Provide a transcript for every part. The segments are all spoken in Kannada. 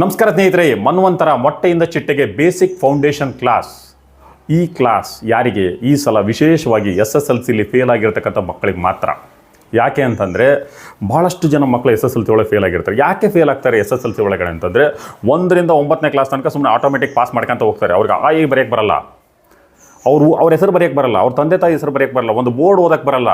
ನಮಸ್ಕಾರ ಸ್ನೇಹಿತರೆ, ಮನ್ವಂತರ ಮೊಟ್ಟೆಯಿಂದ ಚಿಟ್ಟೆಗೆ ಬೇಸಿಕ್ ಫೌಂಡೇಶನ್ ಕ್ಲಾಸ್ ಈ ಕ್ಲಾಸ್ ಯಾರಿಗೆ ಈ ಸಲ ವಿಶೇಷವಾಗಿ ಎಸ್ ಎಸ್ ಎಲ್ ಸಿಲಿ ಫೇಲ್ ಆಗಿರ್ತಕ್ಕಂಥ ಮಕ್ಕಳಿಗೆ ಮಾತ್ರ. ಯಾಕೆ ಅಂತಂದರೆ ಭಾಳಷ್ಟು ಜನ ಮಕ್ಕಳು ಎಸ್ ಎಸ್ ಎಲ್ ಸಿ ಒಳಗೆ ಫೇಲ್ ಆಗಿರ್ತಾರೆ. ಯಾಕೆ ಫೇಲ್ ಆಗ್ತಾರೆ ಎಸ್ ಎಸ್ ಎಲ್ ಸಿ ಒಳಗಡೆ ಅಂತಂದರೆ, ಒಂದರಿಂದ ಒಂಬತ್ತನೇ ಕ್ಲಾಸ್ ತನಕ ಸುಮ್ಮನೆ ಆಟೋಮೆಟಿಕ್ ಪಾಸ್ ಮಾಡ್ಕೊಂತ ಹೋಗ್ತಾರೆ. ಅವ್ರಿಗೆ ಆ ಈ ಬರೆಯೋಕ್ಕೆ ಬರಲ್ಲ. ಅವರು, ಅವ್ರ ಹೆಸರು ಬರೆಯೋಕ್ಕೆ ಬರಲ್ಲ. ಅವ್ರ ತಂದೆ ತಾಯಿ ಹೆಸರು ಬರೆಯೋಕ್ಕೆ ಬರಲ್ಲ. ಒಂದು ಬೋರ್ಡ್ ಓದಕ್ಕೆ ಬರಲ್ಲ.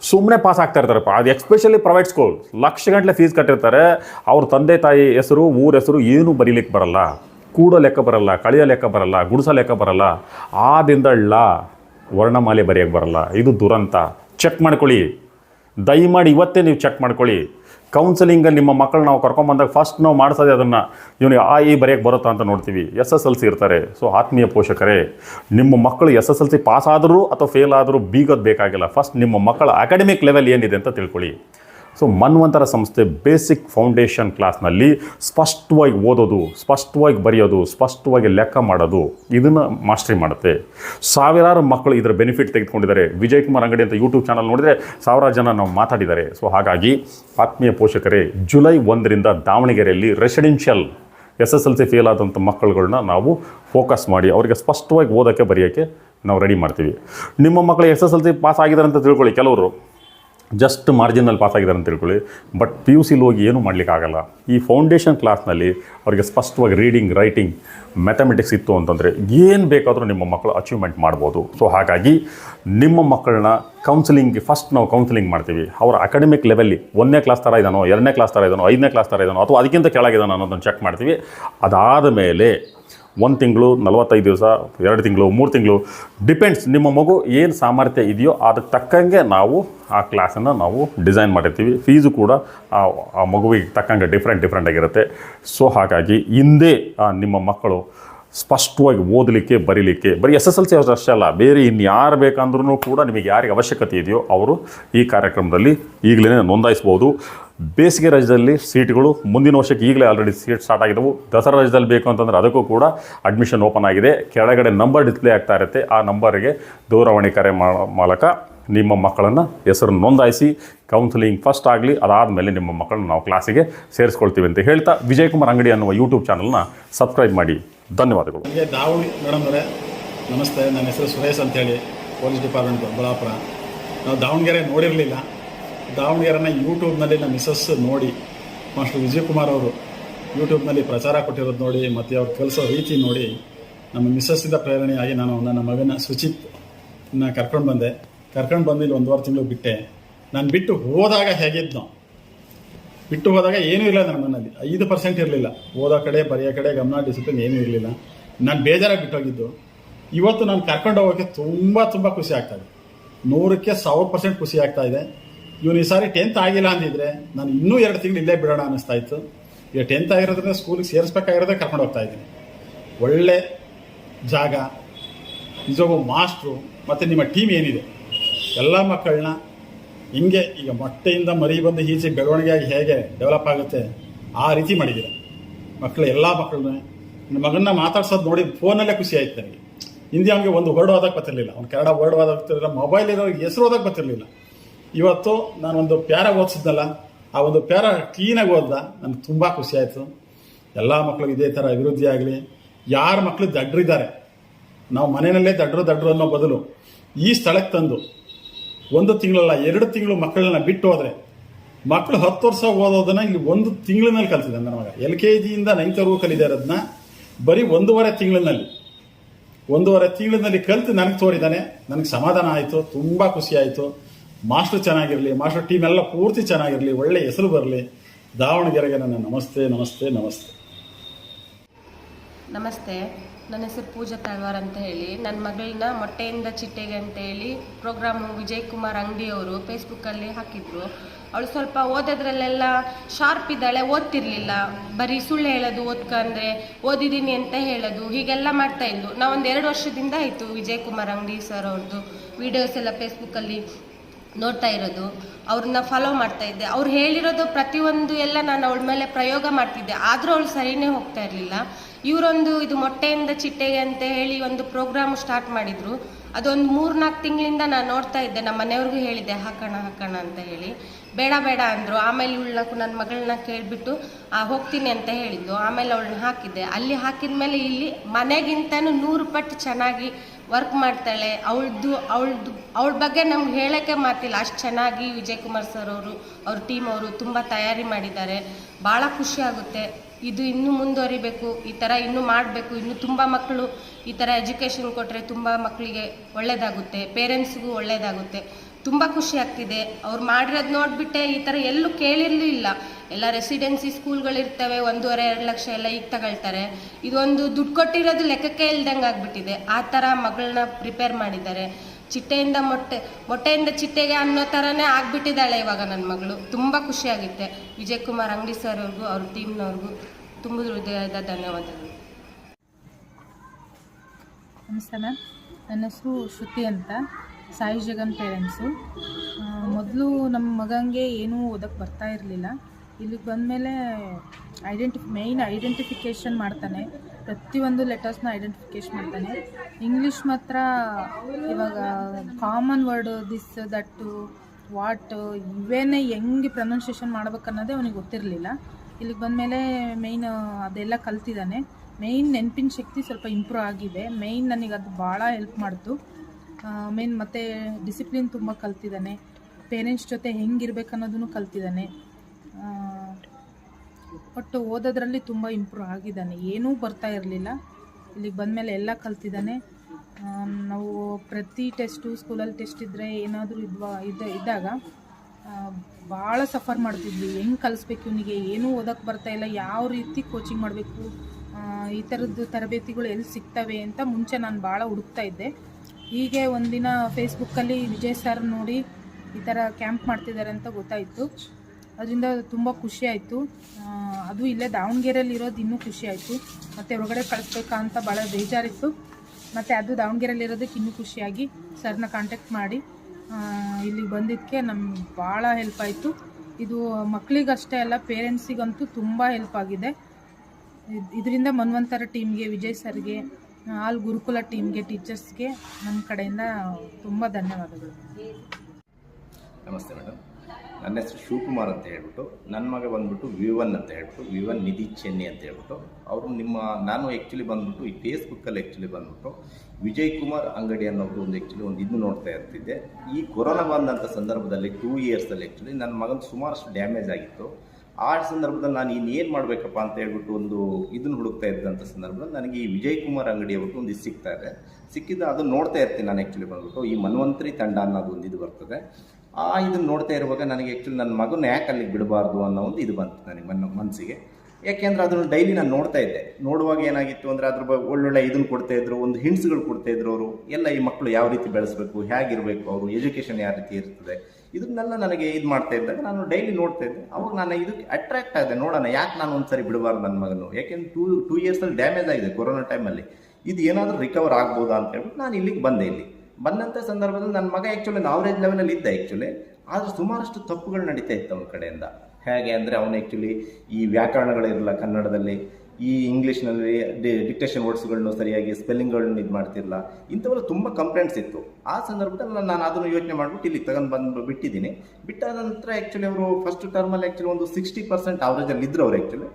ಸುಮ್ಮನೆ ಪಾಸ್ ಆಗ್ತಾ ಇರ್ತಾರಪ್ಪ. ಅದು ಎಕ್ಸ್ಪೆಷಲಿ ಪ್ರೈವೇಟ್ ಸ್ಕೂಲ್ ಲಕ್ಷ ಗಂಟಲೆ ಫೀಸ್ ಕಟ್ಟಿರ್ತಾರೆ. ಅವ್ರ ತಂದೆ ತಾಯಿ ಹೆಸರು, ಊರ ಹೆಸರು ಏನೂ ಬರೀಲಿಕ್ಕೆ ಬರಲ್ಲ. ಕೂಡೋ ಲೆಕ್ಕ ಬರಲ್ಲ, ಕಳೆಯೋ ಲೆಕ್ಕ ಬರಲ್ಲ ಗುಡಿಸೋ ಲೆಕ್ಕ ಬರಲ್ಲ. ಆದಿಂದ ಳ ವರ್ಣಮಾಲೆ ಬರೆಯೋಕ್ಕೆ ಬರಲ್ಲ. ಇದು ದುರಂತ. ಚೆಕ್ ಮಾಡ್ಕೊಳ್ಳಿ. ದಯಮಾಡಿ ಇವತ್ತೇ ನೀವು ಚೆಕ್ ಮಾಡ್ಕೊಳ್ಳಿ. ಕೌನ್ಸಿಲಿಂಗಲ್ಲಿ ನಿಮ್ಮ ಮಕ್ಕಳು ನಾವು ಕರ್ಕೊಂಬಂದಾಗ ಫಸ್ಟ್ ನಾವು ಮಾಡಿಸೋದೇ ಅದನ್ನು. ಇವನಿಗೆ ಆ, ಈ ಬರೆಯೋಕ್ಕೆ ಬರುತ್ತಾ ಅಂತ ನೋಡ್ತೀವಿ. ಎಸ್ ಎಸ್ ಎಲ್ ಸಿ ಇರ್ತಾರೆ. ಸೊ ಆತ್ಮೀಯ ಪೋಷಕರೇ, ನಿಮ್ಮ ಮಕ್ಕಳು S S L C pass ಆದರೂ ಅಥವಾ ಫೇಲ್ ಆದರೂ ಬೀಗೋದು ಬೇಕಾಗಿಲ್ಲ. ಫಸ್ಟ್ ನಿಮ್ಮ ಮಕ್ಕಳ ಅಕಾಡೆಮಿಕ್ ಲೆವೆಲ್ ಏನಿದೆ ಅಂತ ತಿಳ್ಕೊಳ್ಳಿ. ಸೊ ಮನ್ವಂತರ ಸಂಸ್ಥೆ ಬೇಸಿಕ್ ಫೌಂಡೇಶನ್ ಕ್ಲಾಸ್ನಲ್ಲಿ ಸ್ಪಷ್ಟವಾಗಿ ಓದೋದು, ಸ್ಪಷ್ಟವಾಗಿ ಬರೆಯೋದು, ಸ್ಪಷ್ಟವಾಗಿ ಲೆಕ್ಕ ಮಾಡೋದು ಇದನ್ನು ಮಾಸ್ಟ್ರಿ ಮಾಡುತ್ತೆ. ಸಾವಿರಾರು ಮಕ್ಕಳು ಇದರ ಬೆನಿಫಿಟ್ ತೆಗೆದುಕೊಂಡಿದ್ದಾರೆ. ವಿಜಯ್ ಕುಮಾರ್ ಅಂಗಡಿ ಅಂತ ಯೂಟ್ಯೂಬ್ ಚಾನಲ್ ನೋಡಿದರೆ ಸಾವಿರಾರು ಜನ ನಾವು ಮಾತಾಡಿದ್ದಾರೆ. ಸೊ ಹಾಗಾಗಿ ಆತ್ಮೀಯ ಪೋಷಕರೇ ಜುಲೈ ಒಂದರಿಂದ ದಾವಣಗೆರೆಯಲ್ಲಿ residential S S L C fail ಆದಂಥ ಮಕ್ಕಳುಗಳನ್ನ ನಾವು ಫೋಕಸ್ ಮಾಡಿ ಅವರಿಗೆ ಸ್ಪಷ್ಟವಾಗಿ ಓದೋಕ್ಕೆ, ಬರೆಯೋಕ್ಕೆ ನಾವು ರೆಡಿ ಮಾಡ್ತೀವಿ. ನಿಮ್ಮ ಮಕ್ಕಳು S S L C pass ಆಗಿದ್ದಾರೆ ಅಂತ ತಿಳ್ಕೊಳ್ಳಿ ಕೆಲವರು. ಜಸ್ಟ್ ಮಾರ್ಜಿನಲ್ಲಿ ಪಾಸ್ ಆಗಿದ್ದಾರೆ ಅಂತ ತಿಳ್ಕೊಳ್ಳಿ. ಬಟ್ ಪಿ ಯು ಸಿಲಿ ಹೋಗಿ ಏನೂ ಮಾಡಲಿಕ್ಕಾಗಲ್ಲ ಈ ಫೌಂಡೇಶನ್ ಕ್ಲಾಸ್ನಲ್ಲಿ ಅವರಿಗೆ ಸ್ಪಷ್ಟವಾಗಿ ರೀಡಿಂಗ್ ರೈಟಿಂಗ್ ಮ್ಯಾಥಮೆಟಿಕ್ಸ್ ಇತ್ತು ಅಂತಂದರೆ ಏನು ಬೇಕಾದರೂ ನಿಮ್ಮ ಮಕ್ಕಳು ಅಚೀವ್ಮೆಂಟ್ ಮಾಡ್ಬೋದು. ಸೊ ಹಾಗಾಗಿ ನಿಮ್ಮ ಮಕ್ಕಳನ್ನ ಕೌನ್ಸಿಲಿಂಗ್ಗೆ ಫಸ್ಟ್ ನಾವು ಕೌನ್ಸಿಲಿಂಗ್ ಮಾಡ್ತೀವಿ. ಅವರ ಅಕಾಡೆಮಿಕ್ ಲೆವೆಲ್ಲಿ ಒಂದನೇ ಕ್ಲಾಸ್ ಥರ ಇದ್ದಾನೋ ಎರಡನೇ ಕ್ಲಾಸ್ ಥರ ಇದ್ದಾನೋ ಐದನೇ ಕ್ಲಾಸ್ ಥರ ಇದ್ದಾನೋ ಅಥವಾ ಅದಕ್ಕಿಂತ ಕೆಳಗಿದಾನೋ ಅನ್ನೋದನ್ನು ಚೆಕ್ ಮಾಡ್ತೀವಿ. ಅದಾದ ಮೇಲೆ ಒಂದು ತಿಂಗಳು, ನಲವತ್ತೈದು ದಿವಸ, ಎರಡು ತಿಂಗಳು, ಮೂರು ತಿಂಗಳು ಡಿಪೆಂಡ್ಸ್ ನಿಮ್ಮ ಮಗು ಏನು ಸಾಮರ್ಥ್ಯ ಇದೆಯೋ ಅದಕ್ಕೆ ತಕ್ಕಂಗೆ ನಾವು ಆ ಕ್ಲಾಸನ್ನು ನಾವು ಡಿಸೈನ್ ಮಾಡಿರ್ತೀವಿ. ಫೀಸು ಕೂಡ ಆ ಮಗುವಿಗೆ ತಕ್ಕಂಗೆ ಡಿಫ್ರೆಂಟ್ ಡಿಫ್ರೆಂಟ್ ಆಗಿರುತ್ತೆ. ಸೊ ಹಾಗಾಗಿ ಹಿಂದೆ ನಿಮ್ಮ ಮಕ್ಕಳು ಸ್ಪಷ್ಟವಾಗಿ ಓದಲಿಕ್ಕೆ, ಬರೀಲಿಕ್ಕೆ, ಬರೀ ಎಸ್ ಎಸ್ ಎಲ್ ಸಿ ಅಷ್ಟೇ ಅಲ್ಲ, ಬೇರೆ ಇನ್ಯಾರು ಯಾರು ಬೇಕಂದ್ರೂ ಕೂಡ ನಿಮಗೆ ಯಾರಿಗೆ ಅವಶ್ಯಕತೆ ಇದೆಯೋ ಅವರು ಈ ಕಾರ್ಯಕ್ರಮದಲ್ಲಿ ಈಗಲೇ ನೋಂದಾಯಿಸ್ಬೋದು. ಬೇಸಿಗೆ ರಾಜ್ಯದಲ್ಲಿ ಸೀಟ್ಗಳು ಮುಂದಿನ ವರ್ಷಕ್ಕೆ ಈಗಲೇ ಆಲ್ರೆಡಿ ಸೀಟ್ ಸ್ಟಾರ್ಟ್ ಆಗಿದ್ದವು ದಸರಾ ರಾಜ್ಯದಲ್ಲಿ ಬೇಕು ಅಂತಂದರೆ ಅದಕ್ಕೂ ಕೂಡ ಅಡ್ಮಿಷನ್ ಓಪನ್ ಆಗಿದೆ. ಕೆಳಗಡೆ ನಂಬರ್ ಡಿಸ್ಪ್ಲೇ ಆಗ್ತಾ ಇರುತ್ತೆ. ಆ ನಂಬರಿಗೆ ದೂರವಾಣಿ ಕರೆ ಮಾಲಕ ನಿಮ್ಮ ಮಕ್ಕಳನ್ನು ಹೆಸರು ನೋಂದಾಯಿಸಿ ಕೌನ್ಸಿಲಿಂಗ್ ಫಸ್ಟ್ ಆಗಲಿ, ಅದಾದಮೇಲೆ ನಿಮ್ಮ ಮಕ್ಕಳನ್ನ ನಾವು ಕ್ಲಾಸಿಗೆ ಸೇರಿಸ್ಕೊಳ್ತೀವಿ ಅಂತ ಹೇಳ್ತಾ ವಿಜಯಕುಮಾರ್ ಅಂಗಡಿ ಅನ್ನುವ ಯೂಟ್ಯೂಬ್ ಚಾನಲ್ನ ಸಬ್ಸ್ಕ್ರೈಬ್ ಮಾಡಿ. ಧನ್ಯವಾದಗಳು. ನಾವು ಮೇಡಮ್ ಅವರೇ. ನಮಸ್ತೆ. ನನ್ನ ಹೆಸರು ಸುರೇಶ್ ಅಂತೇಳಿ. ಪೊಲೀಸ್ ಡಿಪಾರ್ಟ್ಮೆಂಟ್ ದೊಡ್ಡಬಳ್ಳಾಪುರ ನಾವು ದಾವಣಗೆರೆ ನೋಡಿರಲಿಲ್ಲ. ದಾವಣಗೆರೆನ ಯೂಟ್ಯೂಬ್ನಲ್ಲಿ ನಮ್ಮ ಮಿಸಸ್ ನೋಡಿ, ಮಾಸ್ಟರ್ ವಿಜಯಕುಮಾರ್ ಅವರು ಯೂಟ್ಯೂಬ್ನಲ್ಲಿ ಪ್ರಚಾರ ಕೊಟ್ಟಿರೋದು ನೋಡಿ, ಮತ್ತು ಅವ್ರು ಕಲಿಸೋ ರೀತಿ ನೋಡಿ, ನಮ್ಮ ಮಿಸ್ಸಸ್ಸಿಂದ ಪ್ರೇರಣೆಯಾಗಿ ನಾನು ನನ್ನ ಮಗನ ಸುಚಿತ್ ಕರ್ಕೊಂಡು ಬಂದೆ. ಕರ್ಕೊಂಡು ಬಂದು ಇಲ್ಲಿ ವಾರ ತಿಂಗಳು ಬಿಟ್ಟೆ. ನಾನು ಬಿಟ್ಟು ಹೋದಾಗ ಹೇಗಿದ್ನೋ, ಬಿಟ್ಟು ಹೋದಾಗ ಏನೂ ಇಲ್ಲ ನನ್ನ ಮನಲ್ಲಿ ಐದು ಪರ್ಸೆಂಟ್ ಇರಲಿಲ್ಲ. ಓದೋ ಕಡೆ, ಬರೆಯೋ ಕಡೆ, ಗಮನ ಡಿಸಿಪ್ಲಿನ್ ಏನೂ ಇರಲಿಲ್ಲ. ನಾನು ಬೇಜಾರಾಗಿ ಬಿಟ್ಟೋಗಿದ್ದು. ಇವತ್ತು ನಾನು ಕರ್ಕೊಂಡು ಹೋಗೋಕ್ಕೆ ತುಂಬ ತುಂಬ ಖುಷಿ ಆಗ್ತಾಯಿದೆ ನೂರಕ್ಕೆ ಸಾವಿರ ಪರ್ಸೆಂಟ್ ಖುಷಿ ಆಗ್ತಾ ಇದೆ. ಇವನು ಈ ಸಾರಿ ಟೆಂತ್ ಆಗಿಲ್ಲ ಅಂದಿದ್ರೆ ನಾನು ಇನ್ನೂ ಎರಡು ತಿಂಗಳು ಇಲ್ಲೇ ಬಿಡೋಣ ಅನ್ನಿಸ್ತಾ ಇತ್ತು. ಈಗ ಟೆಂತ್ ಆಗಿರೋದ್ರಿಂದ ಸ್ಕೂಲಿಗೆ ಸೇರಿಸ್ಬೇಕಾಗಿರೋದೇ ಕರ್ಕೊಂಡು ಹೋಗ್ತಾ ಇದ್ದೀನಿ. ಒಳ್ಳೆ ಜಾಗ ನಿಜವಾಗೂ ಮಾಸ್ಟ್ರು ಮತ್ತು ನಿಮ್ಮ ಟೀಮ್ ಏನಿದೆ? ಎಲ್ಲ ಮಕ್ಕಳನ್ನ ಹಿಂಗೆ ಈಗ ಮೊಟ್ಟೆಯಿಂದ ಮರಿ ಬಂದು ಈಚೆ ಬೆಳವಣಿಗೆಯಾಗಿ ಹೇಗೆ ಡೆವಲಪ್ ಆಗುತ್ತೆ, ಆ ರೀತಿ ಮಾಡಿದ್ದೀರ. ಮಕ್ಕಳು ಎಲ್ಲ ಮಕ್ಕಳನ್ನ, ನನ್ನ ಮಗನ್ನ ಮಾತಾಡ್ಸೋದು ನೋಡಿ ಫೋನಲ್ಲೇ ಖುಷಿ ಆಯ್ತು ನನಗೆ. ಹಿಂದಿ ಅವನಿಗೆ ಒಂದು ವರ್ಡ್ ಓದಕ್ಕೆ ಬರ್ತಿರ್ಲಿಲ್ಲ. ಅವ್ನು ಕನ್ನಡ ವರ್ಡ್ ಓದಕ್ಕೆ ಬರ್ತಿರಲಿಲ್ಲ. ಮೊಬೈಲ್ ಇರೋರಿಗೆ ಹೆಸರು ಓದಕ್ಕೆ ಬರ್ತಿರ್ಲಿಲ್ಲ. ಇವತ್ತು ನಾನೊಂದು ಪ್ಯಾರ ಓದಿಸಿದ್ನಲ್ಲ, ಆ ಒಂದು ಪ್ಯಾರ ಕ್ಲೀನಾಗಿ ಓದ್ದ ನನಗೆ ತುಂಬ ಖುಷಿ ಆಯಿತು. ಎಲ್ಲ ಮಕ್ಳಿಗೆ ಇದೇ ಥರ ಅಭಿವೃದ್ಧಿ ಆಗಲಿ. ಯಾರ ಮಕ್ಕಳು ದಡ್ರಿದ್ದಾರೆ? ನಾವು ಮನೆಯಲ್ಲೇ ದಡ್ರು ದಡ್ರು ಅನ್ನೋ ಬದಲು ಈ ಸ್ಥಳಕ್ಕೆ ತಂದು ಒಂದು ತಿಂಗಳಲ್ಲ ಎರಡು ತಿಂಗಳು ಮಕ್ಕಳನ್ನ ಬಿಟ್ಟು ಹೋದರೆ ಮಕ್ಕಳು ಹತ್ತು ವರ್ಷ ಓದೋದನ್ನು ಇಲ್ಲಿ ಒಂದು ತಿಂಗಳಿನಲ್ಲಿ ಕಲ್ತಿದ್ದಾನೆ ನನ್ನ ಮಗ. ಎಲ್ ಕೆ ಜಿಯಿಂದ ನೈನ್ತ್ವರೆಗೂ ಕಲಿದೆ ಇರೋದನ್ನ ಬರೀ ಒಂದೂವರೆ ತಿಂಗಳಿನಲ್ಲಿ ಒಂದೂವರೆ ತಿಂಗಳಿನಲ್ಲಿ ಕಲಿತು ನನಗೆ ತೋರಿದ್ದಾನೆ. ನನಗೆ ಸಮಾಧಾನ ಆಯಿತು, ತುಂಬ ಖುಷಿ ಆಯಿತು. ಮಾಸ್ಟರ್ ಚೆನ್ನಾಗಿರಲಿ, ಮಾಸ್ಟರ್ ಟೀಮ್ ಎಲ್ಲ ಪೂರ್ತಿ ಚೆನ್ನಾಗಿರಲಿ, ಒಳ್ಳೆ ಹೆಸರು ಬರಲಿ. ದಾವಣಗೆರೆಗೆ ನನ್ನ ನಮಸ್ತೆ ನಮಸ್ತೆ ನಮಸ್ತೆ. ನಮಸ್ತೆ. ನನ್ನ ಹೆಸರು ಪೂಜಾ ತಳ್ವಾರ್ ಅಂತ ಹೇಳಿ. ನನ್ನ ಮಗಳನ್ನ ಮೊಟ್ಟೆಯಿಂದ ಚಿಟ್ಟೆಗೆ ಅಂತ ಹೇಳಿ ಪ್ರೋಗ್ರಾಮು ವಿಜಯ್ ಕುಮಾರ್ ಅಂಗಡಿಯವರು ಫೇಸ್ಬುಕ್ಕಲ್ಲಿ ಹಾಕಿದ್ರು. ಅವಳು ಸ್ವಲ್ಪ ಓದೋದ್ರಲ್ಲೆಲ್ಲ ಶಾರ್ಪ್ ಇದ್ದಾಳೆ, ಓದ್ತಿರ್ಲಿಲ್ಲ. ಬರೀ ಸುಳ್ಳು ಹೇಳೋದು ಓದ್ಕಂದ್ರೆ ಓದಿದ್ದೀನಿ ಅಂತ ಹೇಳೋದು, ಹೀಗೆಲ್ಲ ಮಾಡ್ತಾ ಇದ್ಲು. ನಾವೊಂದು ಎರಡು ವರ್ಷದಿಂದ ಆಯಿತು ವಿಜಯ್ ಕುಮಾರ್ ಅಂಗಡಿ ಸರ್ ಅವ್ರದ್ದು ವಿಡಿಯೋಸ್ ಎಲ್ಲ ಫೇಸ್ಬುಕ್ಕಲ್ಲಿ ನೋಡ್ತಾ ಇರೋದು, ಅವ್ರನ್ನ ಫಾಲೋ ಮಾಡ್ತಾ ಇದ್ದೆ. ಅವ್ರು ಹೇಳಿರೋದು ಪ್ರತಿಯೊಂದು ಎಲ್ಲ ನಾನು ಅವಳ ಮೇಲೆ ಪ್ರಯೋಗ ಮಾಡ್ತಿದ್ದೆ. ಆದರೂ ಅವಳು ಸರಿನೇ ಹೋಗ್ತಾ ಇರಲಿಲ್ಲ. ಇವರೊಂದು ಇದು ಮೊಟ್ಟೆಯಿಂದ ಚಿಟ್ಟೆಗೆ ಅಂತ ಹೇಳಿ ಒಂದು ಪ್ರೋಗ್ರಾಮ್ ಸ್ಟಾರ್ಟ್ ಮಾಡಿದ್ರು. ಅದೊಂದು ಮೂರ್ನಾಲ್ಕು ತಿಂಗಳಿಂದ ನಾನು ನೋಡ್ತಾ ಇದ್ದೆ. ನಮ್ಮ ಮನೆಯವ್ರಿಗೂ ಹೇಳಿದ್ದೆ ಹಾಕೋಣ ಹಾಕೋಣ ಅಂತ ಹೇಳಿ. ಬೇಡ ಬೇಡ ಅಂದರು. ಆಮೇಲೆ ಇವಳನ್ನ ನನ್ನ ಮಗಳನ್ನ ಕೇಳಿಬಿಟ್ಟು ಹೋಗ್ತೀನಿ ಅಂತ ಹೇಳಿದ್ದು ಆಮೇಲೆ ಅವಳನ್ನ ಹಾಕಿದ್ದೆ. ಅಲ್ಲಿ ಹಾಕಿದ ಮೇಲೆ ಇಲ್ಲಿ ಮನೆಗಿಂತನೂ ನೂರು ಪಟ್ಟು ಚೆನ್ನಾಗಿ ವರ್ಕ್ ಮಾಡ್ತಾಳೆ. ಅವಳದು ಅವಳದು, ಅವಳ ಬಗ್ಗೆ ನಮ್ಗೆ ಹೇಳೋಕ್ಕೆ ಮಾತಿಲ್ಲ. ಅಷ್ಟು ಚೆನ್ನಾಗಿ ವಿಜಯ್ ಕುಮಾರ್ ಸರ್ ಅವರು, ಅವ್ರ ಟೀಮ್ ಅವರು ತುಂಬ ತಯಾರಿ ಮಾಡಿದ್ದಾರೆ. ಭಾಳ ಖುಷಿ ಆಗುತ್ತೆ. ಇದು ಇನ್ನೂ ಮುಂದುವರಿಬೇಕು, ಈ ಥರ ಇನ್ನೂ ಮಾಡಬೇಕು. ಇನ್ನೂ ತುಂಬ ಮಕ್ಕಳು ಈ ಥರ ಎಜುಕೇಷನ್ ಕೊಟ್ಟರೆ ತುಂಬ ಮಕ್ಕಳಿಗೆ ಒಳ್ಳೆಯದಾಗುತ್ತೆ ಪೇರೆಂಟ್ಸ್ಗೂ ಒಳ್ಳೆಯದಾಗುತ್ತೆ ತುಂಬ ಖುಷಿ ಆಗ್ತಿದೆ. ಅವ್ರು ಮಾಡಿರೋದು ನೋಡಿಬಿಟ್ಟೆ ಈ ಥರ ಎಲ್ಲೂ ಕೇಳಿರಲಿಲ್ಲ. ಎಲ್ಲ ರೆಸಿಡೆನ್ಸಿ ಸ್ಕೂಲ್ಗಳಿರ್ತವೆ ಒಂದೂವರೆ, ಎರಡು ಲಕ್ಷ ಎಲ್ಲ ಈಗ ತಗೊಳ್ತಾರೆ. ಇದೊಂದು ದುಡ್ಡು ಕೊಟ್ಟಿರೋದು ಲೆಕ್ಕಕ್ಕೆ ಇಲ್ದಂಗೆ ಆಗಿಬಿಟ್ಟಿದೆ. ಆ ಥರ ಮಗಳನ್ನ ಪ್ರಿಪೇರ್ ಮಾಡಿದ್ದಾರೆ. ಚಿಟ್ಟೆಯಿಂದ ಮೊಟ್ಟೆ, ಮೊಟ್ಟೆಯಿಂದ ಚಿಟ್ಟೆಗೆ ಅನ್ನೋ ಥರನೇ ಆಗಿಬಿಟ್ಟಿದ್ದಾಳೆ ಇವಾಗ ನನ್ನ ಮಗಳು. ತುಂಬ ಖುಷಿಯಾಗುತ್ತೆ. ವಿಜಯ್ ಕುಮಾರ್ ಅಂಗಡಿ ಸರ್ ಅವ್ರಿಗೂ ಅವ್ರ ಟೀಮ್ನವ್ರಿಗೂ ತುಂಬ ಹೃದಯದ ಧನ್ಯವಾದಗಳು. ನಮಸ್ತೆ ಮ್ಯಾಮ್. ನನ್ನ ಹೆಸರು ಶ್ರುತಿ ಅಂತ. ಸಾಯಿ ಜಗನ್ ಪೇರೆಂಟ್ಸು ಮೊದಲು ನಮ್ಮ ಮಗನಿಗೆ ಏನೂ ಓದಕ್ಕೆ ಬರ್ತಾ ಇರಲಿಲ್ಲ. ಇಲ್ಲಿಗೆ ಬಂದಮೇಲೆ ಐಡೆಂಟಿ ಮೇಯ್ನ್ ಐಡೆಂಟಿಫಿಕೇಷನ್ ಮಾಡ್ತಾನೆ. ಪ್ರತಿಯೊಂದು ಲೆಟರ್ಸ್ನ ಐಡೆಂಟಿಫಿಕೇಶನ್ ಮಾಡ್ತಾನೆ. ಇಂಗ್ಲೀಷ್ ಮಾತ್ರ ಇವಾಗ common word this that what ಇವೇನೇ ಹೆಂಗೆ ಪ್ರೊನೌನ್ಸಿಯೇಷನ್ ಮಾಡ್ಬೇಕನ್ನೋದೇ ಅವನಿಗೆ ಗೊತ್ತಿರಲಿಲ್ಲ. ಇಲ್ಲಿಗೆ ಬಂದಮೇಲೆ ಮೇಯ್ನ್ ಅದೆಲ್ಲ ಕಲ್ತಿದ್ದಾನೆ ಮೇಯ್ನ್ ನೆನಪಿನ ಶಕ್ತಿ ಸ್ವಲ್ಪ ಇಂಪ್ರೂವ್ ಆಗಿದೆ. ಮೇಯ್ನ್ ನನಗೆ ಅದು ಭಾಳ ಹೆಲ್ಪ್ ಮಾಡ್ತು. ಮೇನ್ ಮತ್ತು ಡಿಸಿಪ್ಲಿನ್ ತುಂಬ ಕಲ್ತಿದ್ದಾನೆ ಪೇರೆಂಟ್ಸ್ ಜೊತೆ ಹೆಂಗಿರ್ಬೇಕು ಅನ್ನೋದನ್ನು ಕಲ್ತಿದ್ದಾನೆ ಒಟ್ಟು ಓದೋದ್ರಲ್ಲಿ ತುಂಬ ಇಂಪ್ರೂವ್ ಆಗಿದ್ದಾನೆ. ಏನೂ ಬರ್ತಾ ಇರಲಿಲ್ಲ. ಇಲ್ಲಿಗೆ ಬಂದಮೇಲೆ ಎಲ್ಲ ಕಲ್ತಿದ್ದಾನೆ. ನಾವು ಪ್ರತಿ ಟೆಸ್ಟು ಸ್ಕೂಲಲ್ಲಿ ಟೆಸ್ಟ್ ಇದ್ದರೆ ಏನಾದರೂ ಇದ್ವಾ, ಇದ್ದ, ಇದ್ದಾಗ ಭಾಳ ಸಫರ್ ಮಾಡ್ತಿದ್ವಿ. ಹೆಂಗೆ ಕಲಿಸ್ಬೇಕು ಇವನಿಗೆ? ಏನೂ ಓದೋಕ್ಕೆ ಬರ್ತಾ ಇಲ್ಲ. ಯಾವ ರೀತಿ ಕೋಚಿಂಗ್ ಮಾಡಬೇಕು? ಈ ಥರದ್ದು ತರಬೇತಿಗಳು ಎಲ್ಲಿ ಸಿಗ್ತವೆ ಅಂತ ಮುಂಚೆ ನಾನು ಭಾಳ ಹುಡುಕ್ತಾ ಇದ್ದೆ. ಹೀಗೆ ಒಂದಿನ ಫೇಸ್ಬುಕ್ಕಲ್ಲಿ ವಿಜಯ್ ಸರ್ ನೋಡಿ ಈ ಥರ ಕ್ಯಾಂಪ್ ಮಾಡ್ತಿದ್ದಾರೆ ಅಂತ ಗೊತ್ತಾಯಿತು. ಅದರಿಂದ ತುಂಬ ಖುಷಿ ಆಯಿತು. ಅದು ಇಲ್ಲೇ ದಾವಣಗೆರೆಯಲ್ಲಿ ಇರೋದು ಇನ್ನೂ ಖುಷಿ ಆಯಿತು. ಮತ್ತು ಹೊರಗಡೆ ಕಳಿಸ್ಬೇಕಾ ಅಂತ ಭಾಳ ಬೇಜಾರಿತ್ತು. ಮತ್ತು ಅದು ದಾವಣಗೆರೆಯಲ್ಲಿ ಇರೋದಕ್ಕೆ ಇನ್ನೂ ಖುಷಿಯಾಗಿ ಸರ್ನ ಕಾಂಟ್ಯಾಕ್ಟ್ ಮಾಡಿ ಇಲ್ಲಿಗೆ ಬಂದಿದ್ದಕ್ಕೆ ನಮ್ಗೆ ಭಾಳ ಹೆಲ್ಪ್ ಆಯಿತು. ಇದು ಮಕ್ಕಳಿಗಷ್ಟೇ ಅಲ್ಲ ಪೇರೆಂಟ್ಸಿಗಂತೂ ತುಂಬ ಹೆಲ್ಪ್ ಆಗಿದೆ. ಇದರಿಂದ ಮನ್ವಂತರ ಟೀಮ್ಗೆ ವಿಜಯ್ ಸರ್ಗೆ ಆಲ್ ಗುರುಕುಲ ಟೀಮ್ಗೆ ಟೀಚರ್ಸ್ಗೆ ನಮ್ಮ ಕಡೆಯಿಂದ ತುಂಬ ಧನ್ಯವಾದಗಳು. ನಮಸ್ತೆ ಮೇಡಮ್ ನನ್ನ ಹೆಸರು ಶಿವಕುಮಾರ್ ಅಂತ ಹೇಳ್ಬಿಟ್ಟು ನನ್ನ ಮಗ ಬಂದ್ಬಿಟ್ಟು ವಿ ಒನ್ ಅಂತ ಹೇಳ್ಬಿಟ್ಟು ವಿ ಒನ್ ನಿಧಿ ಚೆನ್ನಿ ಅಂತ ಹೇಳ್ಬಿಟ್ಟು, ಅವರು ನಿಮ್ಮ, ನಾನು ಆ್ಯಕ್ಚುಲಿ ಬಂದ್ಬಿಟ್ಟು ಈ ಫೇಸ್ಬುಕ್ಕಲ್ಲಿ ಆ್ಯಕ್ಚುಲಿ ಬಂದ್ಬಿಟ್ಟು ವಿಜಯ್ ಕುಮಾರ್ ಅಂಗಡಿ ಅನ್ನೋದು ಒಂದು ಆ್ಯಕ್ಚುಲಿ ಒಂದು ಇದು ನೋಡ್ತಾ ಇರ್ತಿದ್ದೆ. ಈ ಕೊರೋನಾ ಬಂದಂಥ ಸಂದರ್ಭದಲ್ಲಿ ಟೂ ಇಯರ್ಸಲ್ಲಿ ಆ್ಯಕ್ಚುಲಿ ನನ್ನ ಮಗನ ಸುಮಾರಷ್ಟು ಡ್ಯಾಮೇಜ್ ಆಗಿತ್ತು. ಆ ಸಂದರ್ಭದಲ್ಲಿ ನಾನು ಇನ್ನೇನು ಮಾಡಬೇಕಪ್ಪ ಅಂತ ಹೇಳ್ಬಿಟ್ಟು ಒಂದು ಇದನ್ನು ಹುಡುಕ್ತಾ ಇದ್ದಂಥ ಸಂದರ್ಭದಲ್ಲಿ ನನಗೆ ಈ ವಿಜಯ್ ಕುಮಾರ್ ಅಂಗಡಿ ಒಂದು ಇದು ಸಿಗ್ತಾ ಇದೆ. ಸಿಕ್ಕಿದ್ದು ಅದನ್ನು ನೋಡ್ತಾ ಇರ್ತೀನಿ ನಾನು ಆ್ಯಕ್ಚುಲಿ ಬಂದ್ಬಿಟ್ಟು. ಈ ಮನ್ವಂತರಿ ತಂಡ ಅನ್ನೋದು ಒಂದು ಇದು ಬರ್ತದೆ. ಆ ಇದನ್ನು ನೋಡ್ತಾ ಇರುವಾಗ ನನಗೆ ಆ್ಯಕ್ಚುಲಿ ನನ್ನ ಮಗನ ಯಾಕೆ ಅಲ್ಲಿಗೆ ಬಿಡಬಾರ್ದು ಅನ್ನೋ ಒಂದು ಇದು ಬಂತು ನನಗೆ ಮನ್ ಮನಸ್ಸಿಗೆ ಯಾಕೆಂದ್ರೆ ಅದನ್ನು ಡೈಲಿ ನಾನು ನೋಡ್ತಾ ಇದ್ದೆ. ನೋಡುವಾಗ ಏನಾಗಿತ್ತು ಅಂದರೆ ಅದ್ರ ಬಗ್ಗೆ ಒಳ್ಳೊಳ್ಳೆ ಇದನ್ನು ಕೊಡ್ತಾ ಇದ್ರು, ಒಂದು ಹಿಂಟ್ಸ್ಗಳು ಕೊಡ್ತಾ ಇದ್ರು ಅವರು. ಎಲ್ಲ ಈ ಮಕ್ಕಳು ಯಾವ ರೀತಿ ಬೆಳೆಸಬೇಕು, ಹೇಗಿರಬೇಕು ಅವರು ಎಜುಕೇಷನ್ ಯಾವ ರೀತಿ ಇರ್ತದೆ. ಇದನ್ನೆಲ್ಲ ನನಗೆ ಇದು ಮಾಡ್ತಾ ಇದ್ದಾಗ ನಾನು ಡೈಲಿ ನೋಡ್ತಾ ಇದ್ದೆ. ಅವಾಗ ನಾನು ಇದಕ್ಕೆ ಅಟ್ರಾಕ್ಟ್ ಆಗಿದೆ ನೋಡೋಣ, ಯಾಕೆ ನಾನು ಒಂದ್ಸರಿ ಬಿಡಬಾರ್ದು ನನ್ನ ಮಗನು ಯಾಕೆಂದ್ರೆ ಟೂ ಟೂ ಇಯರ್ಸಲ್ಲಿ ಡ್ಯಾಮೇಜ್ ಆಗಿದೆ ಕೊರೋನಾ ಟೈಮಲ್ಲಿ ಇದು ಏನಾದರೂ ರಿಕವರ್ ಆಗ್ಬೋದಾ ಅಂತ ಹೇಳ್ಬಿಟ್ಟು ನಾನು ಇಲ್ಲಿಗೆ ಬಂದೆ ಇಲ್ಲಿ. ಬಂದಂಥ ಸಂದರ್ಭದಲ್ಲಿ ನನ್ನ ಮಗ ಆ್ಯಕ್ಚುಲಿ ನಾವ್ರೇಜ್ ಲೆವೆಲಲ್ಲಿ ಇದ್ದ ಆ್ಯಕ್ಚುಲಿ ಆದರೆ ಸುಮಾರಷ್ಟು ತಪ್ಪುಗಳು ನಡೀತಾ ಇತ್ತು ಅವನ ಕಡೆಯಿಂದ. ಹೇಗೆ ಅಂದರೆ ಅವನು ಆ್ಯಕ್ಚುಲಿ ಈ ವ್ಯಾಕರಣಗಳಿರಲ್ಲ ಕನ್ನಡದಲ್ಲಿ, ಈ ಇಂಗ್ಲೀಷ್ನಲ್ಲಿ ಡಿಕ್ಟೇಷನ್ ವರ್ಡ್ಸ್ಗಳನ್ನು ಸರಿಯಾಗಿ ಸ್ಪೆಲ್ಲಿಂಗ್ಗಳನ್ನ ಇದು ಮಾಡ್ತಿರಲ್ಲ ಇಂಥವೆಲ್ಲ ತುಂಬ ಕಂಪ್ಲೇಂಟ್ಸ್ ಇತ್ತು. ಆ ಸಂದರ್ಭದಲ್ಲಿ ನಾನು ಅದನ್ನು ಯೋಚನೆ ಮಾಡಿಬಿಟ್ಟು ಇಲ್ಲಿ ತಗೊಂಡು ಬಂದು ಬಿಟ್ಟಿದ್ದೀನಿ. ಬಿಟ್ಟಾದ ನಂತರ ಆ್ಯಕ್ಚುಲಿ ಅವರು ಫಸ್ಟ್ ಟರ್ಮಲ್ಲಿ ಆ್ಯಕ್ಚುಲಿ ಒಂದು ಸಿಕ್ಸ್ಟಿ ಪರ್ಸೆಂಟ್ ಅವರೇಜಲ್ಲಿ ಇದ್ರು ಅವ್ರು ಆ್ಯಕ್ಚುಲಿ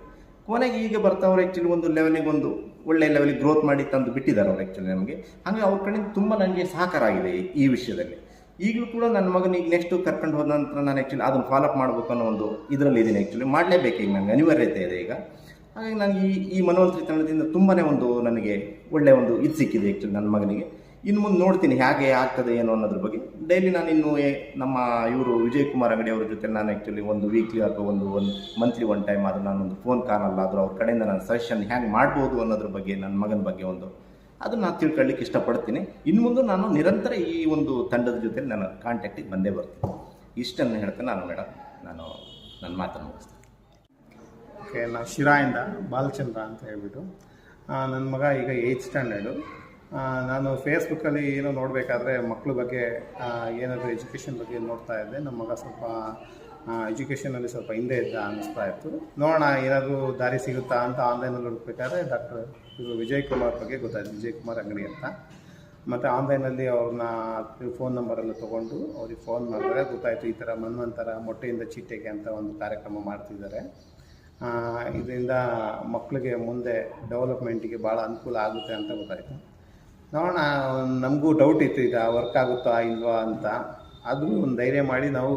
ಕೊನೆಗೆ ಈಗ ಬರ್ತಾವ್ರು ಆ್ಯಕ್ಚುಲಿ ಒಂದು ಲೆವೆಲಿಗೆ ಒಂದು ಒಳ್ಳೆ ಲೆವೆಲಿಗೆ ಗ್ರೋತ್ ಮಾಡಿ ತಂದು ಬಿಟ್ಟಿದ್ದಾರೆ ಅವ್ರು ಆ್ಯಕ್ಚುಲಿ ನಮಗೆ. ಹಾಗೆ ಅವ್ರ ಕಡೆಯಿಂದ ತುಂಬ ನನಗೆ ಸಹಕಾರ ಆಗಿದೆ ಈ- ವಿಷಯದಲ್ಲಿ. ಈಗಲೂ ಕೂಡ ನನ್ನ ಮಗನ ಈಗ ನೆಕ್ಸ್ಟ್ ಕರ್ಕೊಂಡು ಹೋದ ನಂತರ ನಾನು ಆ್ಯಕ್ಚುಲಿ ಅದನ್ನು ಫಾಲೋಅಪ್ ಮಾಡಬೇಕು ಅನ್ನೋ ಒಂದು ಇದರಲ್ಲಿ ಇದ್ದೀನಿ ಆ್ಯಕ್ಚುಲಿ ಮಾಡಲೇಬೇಕು ಈಗ ನನಗೆ ಅನಿವಾರ್ಯತೆ ಇದೆ ಈಗ. ಹಾಗಾಗಿ ನನಗೆ ಈ ಈ ಮನವಂತ್ರಿ ತಂಡದಿಂದ ತುಂಬಾ ಒಂದು ನನಗೆ ಒಳ್ಳೆಯ ಒಂದು ಇದು ಸಿಕ್ಕಿದೆ ಆ್ಯಕ್ಚುಲಿ ನನ್ನ ಮಗನಿಗೆ. ಇನ್ನು ಮುಂದೆ ನೋಡ್ತೀನಿ ಹೇಗೆ ಆಗ್ತದೆ ಏನು ಅನ್ನೋದ್ರ ಬಗ್ಗೆ. ಡೈಲಿ ನಾನು ಇನ್ನು ನಮ್ಮ ಇವರು ವಿಜಯ್ ಕುಮಾರ್ ಅಂಗಡಿ ಅವ್ರ ಜೊತೆ ನಾನು ಆ್ಯಕ್ಚುಲಿ ಒಂದು ವೀಕ್ಲಿ ಅಥವಾ ಒಂದು ಒಂದು ಮಂತ್ಲಿ ಒನ್ ಟೈಮ್ ಆದರೂ ನಾನೊಂದು ಫೋನ್ ಕಾಲಲ್ಲಾದರೂ ಅವ್ರ ಕಡೆಯಿಂದ ನಾನು ಸಜೆಷನ್ ಹ್ಯಾಂಗೆ ಮಾಡ್ಬೋದು ಅನ್ನೋದ್ರ ಬಗ್ಗೆ, ನನ್ನ ಮಗನ ಬಗ್ಗೆ ಒಂದು ಅದನ್ನು ನಾನು ತಿಳ್ಕೊಳ್ಳಿಕ್ಕೆ ಇಷ್ಟಪಡ್ತೀನಿ. ಇನ್ನು ಮುಂದೆ ನಾನು ನಿರಂತರ ಈ ಒಂದು ತಂಡದ ಜೊತೆ ನಾನು ಕಾಂಟ್ಯಾಕ್ಟಿಗೆ ಬಂದೇ ಬರ್ತೀನಿ. ಇಷ್ಟನ್ನು ಹೇಳ್ತೇನೆ ನಾನು ಮೇಡಮ್ ನಾನು ನನ್ನ ಮಾತನ್ನು ಮುಗಿಸ್ತೀನಿ. ಓಕೆ ನಾನು ಶಿರಾಯಿಂದ ಬಾಲಚಂದ್ರ ಅಂತ ಹೇಳ್ಬಿಟ್ಟು ನನ್ನ ಮಗ ಈಗ ಏಯ್ತ್ ಸ್ಟ್ಯಾಂಡರ್ಡು ನಾನು ಫೇಸ್ಬುಕ್ಕಲ್ಲಿ ಏನೋ ನೋಡಬೇಕಾದ್ರೆ ಮಕ್ಕಳ ಬಗ್ಗೆ ಏನಾದರೂ ಎಜುಕೇಷನ್ ಬಗ್ಗೆ ನೋಡ್ತಾ ಇದ್ದೆ. ನಮ್ಮ ಮಗ ಸ್ವಲ್ಪ ಎಜುಕೇಷನಲ್ಲಿ ಸ್ವಲ್ಪ ಹಿಂದೆ ಇದ್ದ ಅನ್ನಿಸ್ತಾ ಇತ್ತು. ನೋಡೋಣ, ಏನಾದರೂ ದಾರಿ ಸಿಗುತ್ತಾ ಅಂತ ಆನ್ಲೈನಲ್ಲಿ ಹುಡುಕ್ಬೇಕಾದ್ರೆ ಡಾಕ್ಟರ್ ಇದು ವಿಜಯ್ ಕುಮಾರ್ ಬಗ್ಗೆ ಗೊತ್ತಾಯ್ತು. ವಿಜಯ್ ಕುಮಾರ್ ಅಂಗಡಿ ಅಂತ. ಮತ್ತು ಆನ್ಲೈನಲ್ಲಿ ಅವ್ರನ್ನ ಫೋನ್ ನಂಬರೆಲ್ಲ ತೊಗೊಂಡು ಅವ್ರಿಗೆ ಫೋನ್ ಮಾಡಿದ್ರೆ ಗೊತ್ತಾಯಿತು, ಈ ಥರ ಮನ್ವಂತರ ಮೊಟ್ಟೆಯಿಂದ ಚಿಟ್ಟೆಗೆ ಅಂತ ಒಂದು ಕಾರ್ಯಕ್ರಮ ಮಾಡ್ತಿದ್ದಾರೆ. ಇದರಿಂದ ಮಕ್ಕಳಿಗೆ ಮುಂದೆ ಡೆವಲಪ್ಮೆಂಟಿಗೆ ಭಾಳ ಅನುಕೂಲ ಆಗುತ್ತೆ ಅಂತ ಗೊತ್ತಾಯಿತು. ನೋಡೋಣ, ನಮಗೂ ಡೌಟ್ ಇತ್ತು, ಇದು ವರ್ಕ್ ಆಗುತ್ತಾ ಇಲ್ವಾ ಅಂತ. ಆದರೂ ಒಂದು ಧೈರ್ಯ ಮಾಡಿ ನಾವು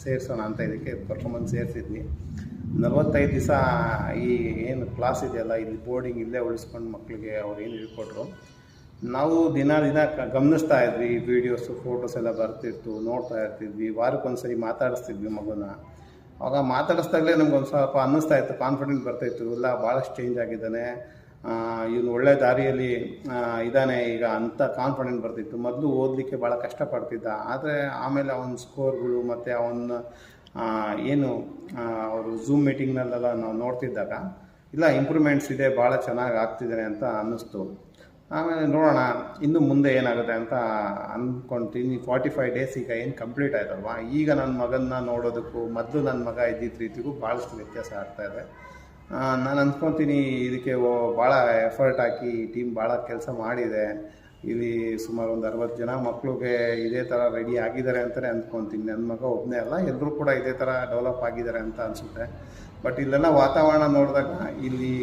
ಸೇರಿಸೋಣ ಅಂತ ಇದಕ್ಕೆ ಪರ್ಫಾರ್ಮೆನ್ಸ್ ಸೇರಿಸಿದ್ವಿ. ನಲವತ್ತೈದು ದಿವಸ ಈ ಏನು ಕ್ಲಾಸ್ ಇದೆಯಲ್ಲ, ಇಲ್ಲಿ ಬೋರ್ಡಿಂಗ್ ಇಲ್ಲೇ ಉಳಿಸ್ಕೊಂಡು ಮಕ್ಕಳಿಗೆ ಅವ್ರು ಏನು ಹೇಳ್ಕೊಟ್ರು. ನಾವು ದಿನ ದಿನ ಗಮನಿಸ್ತಾ ಇದ್ವಿ ವೀಡಿಯೋಸು ಫೋಟೋಸ್ ಎಲ್ಲ ಬರ್ತಿತ್ತು, ನೋಡ್ತಾ ಇರ್ತಿದ್ವಿ, ವಾರಕ್ಕೊಂದ್ಸರಿ ಮಾತಾಡಿಸ್ತಿದ್ವಿ ಮಗುನ. ಆವಾಗ ಮಾತಾಡಿಸ್ದಾಗಲೇ ನಮ್ಗೆ ಒಂದು ಸ್ವಲ್ಪ ಅನ್ನಿಸ್ತಾ ಇತ್ತು ಕಾನ್ಫಿಡೆಂಟ್ ಬರ್ತಾಯಿತ್ತು ಇಲ್ಲ ಭಾಳಷ್ಟು ಚೇಂಜ್ ಆಗಿದ್ದಾನೆ. ಇವನು ಒಳ್ಳೆ ದಾರಿಯಲ್ಲಿ ಇದ್ದಾನೆ ಈಗ ಅಂತ ಕಾನ್ಫಿಡೆಂಟ್ ಬರ್ತಿತ್ತು. ಮೊದಲು ಓದಲಿಕ್ಕೆ ಭಾಳ ಕಷ್ಟಪಡ್ತಿದ್ದ. ಆದರೆ ಆಮೇಲೆ ಅವನ ಸ್ಕೋರ್ಗಳು ಮತ್ತು ಅವನ ಏನು ಅವರು ಝೂಮ್ ಮೀಟಿಂಗ್ನಲ್ಲೆಲ್ಲ ನಾವು ನೋಡ್ತಿದ್ದಾಗ, ಇಲ್ಲ ಇಂಪ್ರೂವ್ಮೆಂಟ್ಸ್ ಇದೆ ಭಾಳ ಚೆನ್ನಾಗಿ ಆಗ್ತಿದ್ದಾನೆ ಅಂತ ಅನ್ನಿಸ್ತು. ಆಮೇಲೆ ನೋಡೋಣ, ಇನ್ನು ಮುಂದೆ ಏನಾಗುತ್ತೆ ಅಂತ ಅಂದ್ಕೊಳ್ತೀನಿ ಫಾರ್ಟಿ ಫೈವ್ ಡೇಸ್ ಈಗ ಏನು ಕಂಪ್ಲೀಟ್ ಆಯ್ತಲ್ವಾ? ಈಗ ನನ್ನ ಮಗನ್ನ ನೋಡೋದಕ್ಕೂ, ಮೊದಲು ನನ್ನ ಮಗ ಇದ್ದಿದ್ದ ರೀತಿಗೂ ಭಾಳಷ್ಟು ವ್ಯತ್ಯಾಸ ಆಗ್ತಾ ಇದೆ. ನಾನು ಅಂದ್ಕೊತೀನಿ ಇದಕ್ಕೆ ಭಾಳ ಎಫರ್ಟ್ ಹಾಕಿ ಟೀಮ್ ಭಾಳ ಕೆಲಸ ಮಾಡಿದೆ. ಇಲ್ಲಿ ಸುಮಾರು ಒಂದು ಅರವತ್ತು ಜನ ಮಕ್ಕಳಿಗೆ ಇದೇ ಥರ ರೆಡಿ ಆಗಿದ್ದಾರೆ ಅಂತಲೇ ಅಂದ್ಕೊತೀನಿ ನನ್ನ ಮಗ ಒಬ್ಬನೇ ಅಲ್ಲ ಎಲ್ಲರೂ ಕೂಡ ಇದೇ ಥರ ಡೆವಲಪ್ ಆಗಿದ್ದಾರೆ ಅಂತ ಅನಿಸುತ್ತೆ. ಬಟ್ ಇಲ್ಲೆಲ್ಲ ವಾತಾವರಣ ನೋಡಿದಾಗ ಇಲ್ಲಿ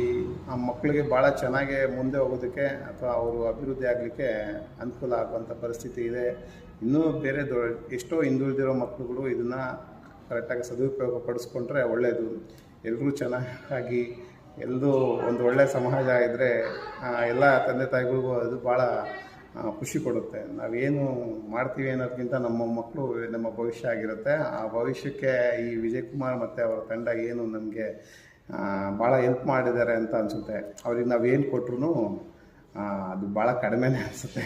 ಆ ಮಕ್ಕಳಿಗೆ ಭಾಳ ಚೆನ್ನಾಗಿ ಮುಂದೆ ಹೋಗೋದಕ್ಕೆ ಅಥವಾ ಅವರು ಅಭಿವೃದ್ಧಿ ಆಗಲಿಕ್ಕೆ ಅನುಕೂಲ ಆಗುವಂಥ ಪರಿಸ್ಥಿತಿ ಇದೆ. ಇನ್ನೂ ಬೇರೆ ದೊ, ಎಷ್ಟೋ ಹಿಂದುಳಿದಿರೋ ಮಕ್ಕಳುಗಳು ಇದನ್ನು ಕರೆಕ್ಟಾಗಿ ಸದುಪಯೋಗ ಪಡಿಸ್ಕೊಂಡ್ರೆ ಒಳ್ಳೆಯದು ಎಲ್ಲರೂ ಚೆನ್ನಾಗಿ ಎಲ್ಲರೂ ಒಂದು ಒಳ್ಳೆಯ ಸಮಾಜ ಇದ್ದರೆ ಎಲ್ಲ ತಂದೆ ತಾಯಿಗಳಿಗೂ ಅದು ಭಾಳ ಖುಷಿ ಕೊಡುತ್ತೆ. ನಾವೇನು ಮಾಡ್ತೀವಿ ಅನ್ನೋದಕ್ಕಿಂತ ನಮ್ಮ ಮಕ್ಕಳು ನಮ್ಮ ಭವಿಷ್ಯ ಆಗಿರುತ್ತೆ. ಆ ಭವಿಷ್ಯಕ್ಕೆ ಈ ವಿಜಯ್ ಕುಮಾರ್ ಮತ್ತು ಅವರ ತಂಡ ಏನು ನಮಗೆ ಭಾಳ ಹೆಲ್ಪ್ ಮಾಡಿದ್ದಾರೆ ಅಂತ ಅನಿಸುತ್ತೆ. ಅವ್ರಿಗೆ ನಾವೇನು ಕೊಟ್ರು ಅದು ಭಾಳ ಕಡಿಮೆನೇ ಅನಿಸುತ್ತೆ.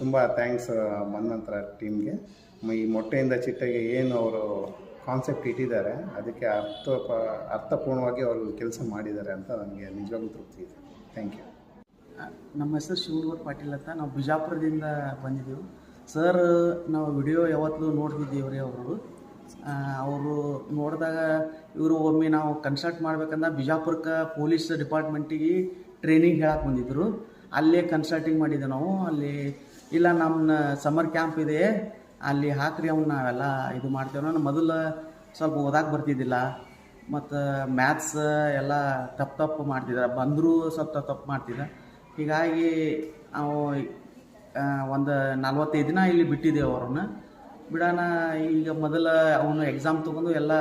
ತುಂಬ ಥ್ಯಾಂಕ್ಸ್ ಮನ್ನಂತರ ಟೀಮ್ಗೆ ಈ ಮೊಟ್ಟೆಯಿಂದ ಚಿಟ್ಟೆಗೆ ಏನು ಅವರು ಕಾನ್ಸೆಪ್ಟ್ ಇಟ್ಟಿದ್ದಾರೆ. ಅದಕ್ಕೆ ಅರ್ಥ, ಅರ್ಥಪೂರ್ಣವಾಗಿ ಅವರು ಕೆಲಸ ಮಾಡಿದ್ದಾರೆ ಅಂತ ನನಗೆ ನಿಜವಾಗ್ಲೂ ತೃಪ್ತಿ ಇದೆ. ಥ್ಯಾಂಕ್ ಯು ನಮ್ಮ ಹೆಸರು ಶಿವನಗೌಡ ಪಾಟೀಲ್ ಅಂತ. ನಾವು ಬಿಜಾಪುರದಿಂದ ಬಂದಿದ್ದೆವು. ಸರ್, ನಾವು ವಿಡಿಯೋ ಯಾವತ್ತೂ ನೋಡ್ತಿದ್ದೀವಿ ರೀ ಅವರು ಅವರು ನೋಡಿದಾಗ ಇವರು ಒಮ್ಮೆ ನಾವು ಕನ್ಸಲ್ಟ್ ಮಾಡ್ಬೇಕಂದ್ರೆ ಬಿಜಾಪುರಕ್ಕೆ ಪೊಲೀಸ್ ಡಿಪಾರ್ಟ್ಮೆಂಟಿಗೆ ಟ್ರೈನಿಂಗ್ ಹೇಳಕ್ಕೆ ಬಂದಿದ್ದರು ಅಲ್ಲೇ ಕನ್ಸಲ್ಟಿಂಗ್ ಮಾಡಿದ್ದೆ ನಾವು. ಅಲ್ಲಿ, ಇಲ್ಲ ನಮ್ಮ ಸಮ್ಮರ್ ಕ್ಯಾಂಪ್ ಇದೆ. ಅಲ್ಲಿ ಹಾಕ್ರಿ ಅವ್ನ ನಾವೆಲ್ಲ ಇದು ಮಾಡ್ತೇವೆ. ನಾನು ಮೊದಲು ಸ್ವಲ್ಪ ಓದಾಕೆ ಬರ್ತಿದ್ದಿಲ್ಲ. ಮತ್ತು ಮ್ಯಾಥ್ಸ್ ಎಲ್ಲ ತಪ್ಪು ತಪ್ಪು ಮಾಡ್ತಿದ್ದ ಬಂದರೂ ಸ್ವಲ್ಪ ತಪ್ಪು ತಪ್ಪು ಮಾಡ್ತಿದ್ದ. ಹೀಗಾಗಿ ನಾವು ಒಂದು ನಲ್ವತ್ತೈದು ದಿನ ಇಲ್ಲಿ ಬಿಟ್ಟಿದ್ದೇವೆ ಅವ್ರನ್ನ. ಬಿಡೋಣ ಈಗ ಮೊದಲ ಅವನು ಎಕ್ಸಾಮ್ ತೊಗೊಂಡು ಎಲ್ಲ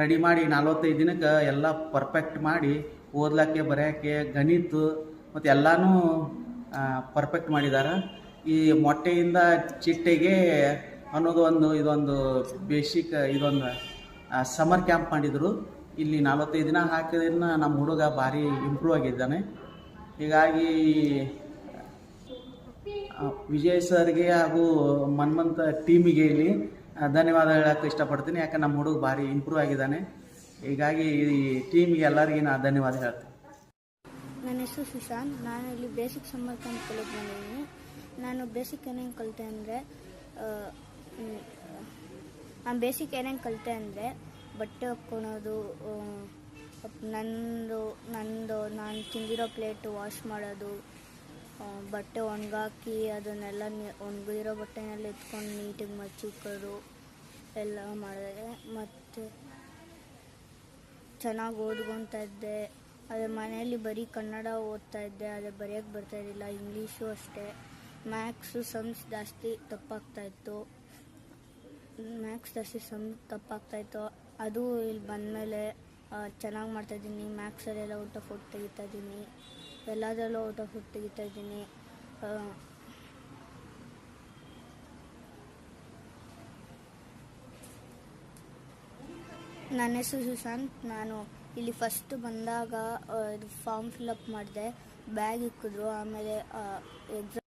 ರೆಡಿ ಮಾಡಿ ನಲ್ವತ್ತೈದು ದಿನಕ್ಕೆ ಎಲ್ಲ ಪರ್ಫೆಕ್ಟ್ ಮಾಡಿ ಓದ್ಲಿಕ್ಕೆ ಬರೆಯೋಕ್ಕೆ ಗಣಿತ ಮತ್ತು ಎಲ್ಲನೂ ಪರ್ಫೆಕ್ಟ್ ಮಾಡಿದ್ದಾರೆ ಈ ಮೊಟ್ಟೆಯಿಂದ ಚಿಟ್ಟೆಗೆ ಅನ್ನೋದು ಒಂದು, ಇದೊಂದು ಬೇಸಿಕ್ ಇದೊಂದು ಸಮ್ಮರ್ ಕ್ಯಾಂಪ್ ಮಾಡಿದರು. ಇಲ್ಲಿ ನಲವತ್ತೈದು ದಿನ ಹಾಕಿದ್ರಿಂದ ನಮ್ಮ ಹುಡುಗ ಭಾರಿ ಇಂಪ್ರೂವ್ ಆಗಿದ್ದಾನೆ. ಹೀಗಾಗಿ ವಿಜಯ್ ಸರ್ಗೆ ಹಾಗೂ ಮನ್ಮಂತ ಟೀಮಿಗೆ ಇಲ್ಲಿ ಧನ್ಯವಾದ ಹೇಳಕ್ಕೆ ಇಷ್ಟಪಡ್ತೀನಿ. ಯಾಕಂದ್ರೆ ನಮ್ಮ ಹುಡುಗ ಭಾರಿ ಇಂಪ್ರೂವ್ ಆಗಿದ್ದಾನೆ. ಹೀಗಾಗಿ ಈ ಟೀಮಿಗೆ ಎಲ್ಲರಿಗೂ ನಾನು ಧನ್ಯವಾದ ಹೇಳ್ತೀನಿ. ನನ್ನ ಹೆಸರು ಸುಶಾಂತ್. ನಾನು ಇಲ್ಲಿ ಬೇಸಿಕ್ ಸಮ್ಮರ್ ಕಲಿತು ಬಂದಿದ್ದೀನಿ. ನಾನು ಬೇಸಿಕ್ ಏನೇನು ಕಲಿತೆ ಅಂದರೆ ನಾನು ಬೇಸಿಕ್ ಏನೇನು ಕಲಿತೆ ಅಂದರೆ, ಬಟ್ಟೆ ಒಪ್ಕೊಳೋದು ನಂದು ನಂದು, ನಾನು ತಿಂದಿರೋ ಪ್ಲೇಟು ವಾಶ್ ಮಾಡೋದು ಬಟ್ಟೆ ಒಣಗಾಕಿ ಅದನ್ನೆಲ್ಲ ಒಣಗಿರೋ ಬಟ್ಟೆನೆಲ್ಲ ಎತ್ಕೊಂಡು ನೀಟಾಗಿ ಮಚ್ಚಿಕ್ಕೋದು ಎಲ್ಲ ಮಾಡಿದೆ. ಮತ್ತು ಚೆನ್ನಾಗಿ ಓದ್ಕೊತಾ ಇದ್ದೆ. ಅದೇ ಮನೆಯಲ್ಲಿ ಬರೀ ಕನ್ನಡ ಓದ್ತಾ ಇದ್ದೆ, ಅದೇ ಬರೆಯೋಕ್ಕೆ ಬರ್ತಾ ಇರಲಿಲ್ಲ ಇಂಗ್ಲೀಷು ಅಷ್ಟೇ. ಮ್ಯಾಕ್ಸು ಸಮ್ಸ್ ಜಾಸ್ತಿ ತಪ್ಪಾಗ್ತಾಯಿತ್ತು. ಮ್ಯಾಕ್ಸ್ ಜಾಸ್ತಿ ಸಮ್ ತಪ್ಪಾಗ್ತಾಯಿತ್ತು. ಅದು ಇಲ್ಲಿ ಬಂದಮೇಲೆ ಚೆನ್ನಾಗಿ ಮಾಡ್ತಾಯಿದ್ದೀನಿ. ಮ್ಯಾಕ್ಸಲ್ಲೆಲ್ಲ ಆಫ್ ಔಟ್ ತೆಗಿತಾ ಇದ್ದೀನಿ ಎಲ್ಲದರಲ್ಲೂ ಊಟ ಫುಡ್ ತೆಗಿತಾ ಇದ್ದೀನಿ ನನ್ನ ಹೆಸರು ಸುಶಾಂತ್. ನಾನು ಇಲ್ಲಿ ಫಸ್ಟ್ ಬಂದಾಗ ಇದು ಫಾರ್ಮ್ ಫಿಲ್ ಅಪ್ ಮಾಡಿದೆ. ಬ್ಯಾಗ್ ಇಕ್ಕಿದ್ರು. ಆಮೇಲೆ ಎಕ್ಸಾಮ್